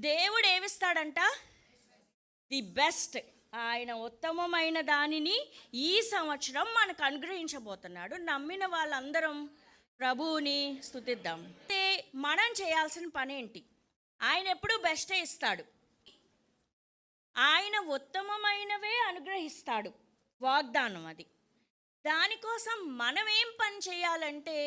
దేవుడు ఏమిస్తాడంట the best ఆయన ఉత్తమమైన దానిని ఈ సంవత్సరం మనకు అనుగ్రహించబోతున్నాడు. నమ్మిన వాళ్ళందరం ప్రభువుని స్థుతిద్దాం అయితే మనం చేయాల్సిన పని ఏంటి? ఆయన ఎప్పుడూ బెస్టే ఇస్తాడు? ఆయన ఉత్తమమైనవే అనుగ్రహిస్తాడు. వాగ్దానం అది. దానికోసం మనం ఏం పని చేయాలంటే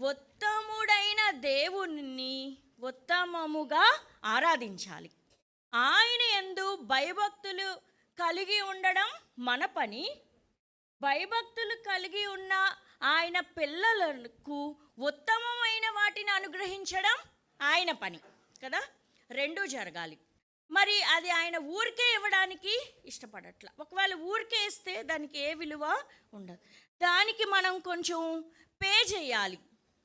ఉత్తముడైన దేవుని ఉత్తమముగా ఆరాధించాలి. ఆయన ఎందు భయభక్తులు కలిగి ఉండడం మన పని. భయభక్తులు కలిగి ఉన్న ఆయన పిల్లలకు ఉత్తమమైన వాటిని అనుగ్రహించడం ఆయన పని కదా? రెండూ జరగాలి. మరి అది ఆయన ఊరికే ఇవ్వడానికి ఇష్టపడట్ల. ఒకవేళ ఊరికే ఇస్తే దానికి ఏ విలువ ఉండదు. దానికి మనం కొంచెం పే చేయాలి.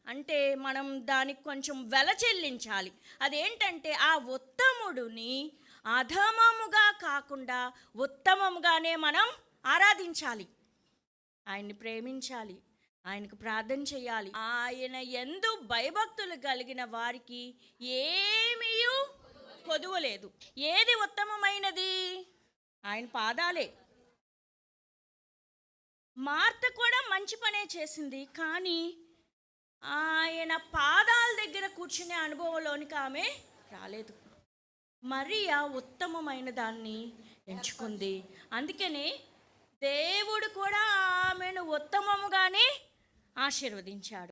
అంటే మనం దానికి కొంచెం వెల చెల్లించాలి. అదేంటంటే ఆ ఉత్తముడిని అధమముగా కాకుండా ఉత్తమముగానే మనం ఆరాధించాలి. ఆయన్ని ప్రేమించాలి. ఆయనకు ప్రార్థన చేయాలి. ఆయన ఎందు భయభక్తులు కలిగిన వారికి ఏమీ కొదువలేదు ఏది ఉత్తమమైనది? ఆయన పాదాలే. మార్త కూడా మంచి పనే చేసింది. కానీ ఆయన పాదాల దగ్గర కూర్చునే అనుభవంలోనికి ఆమె రాలేదు. మరియా ఉత్తమమైన దాన్ని ఎంచుకుంది. అందుకని దేవుడు కూడా ఆమెను ఉత్తమముగానే ఆశీర్వదించాడు.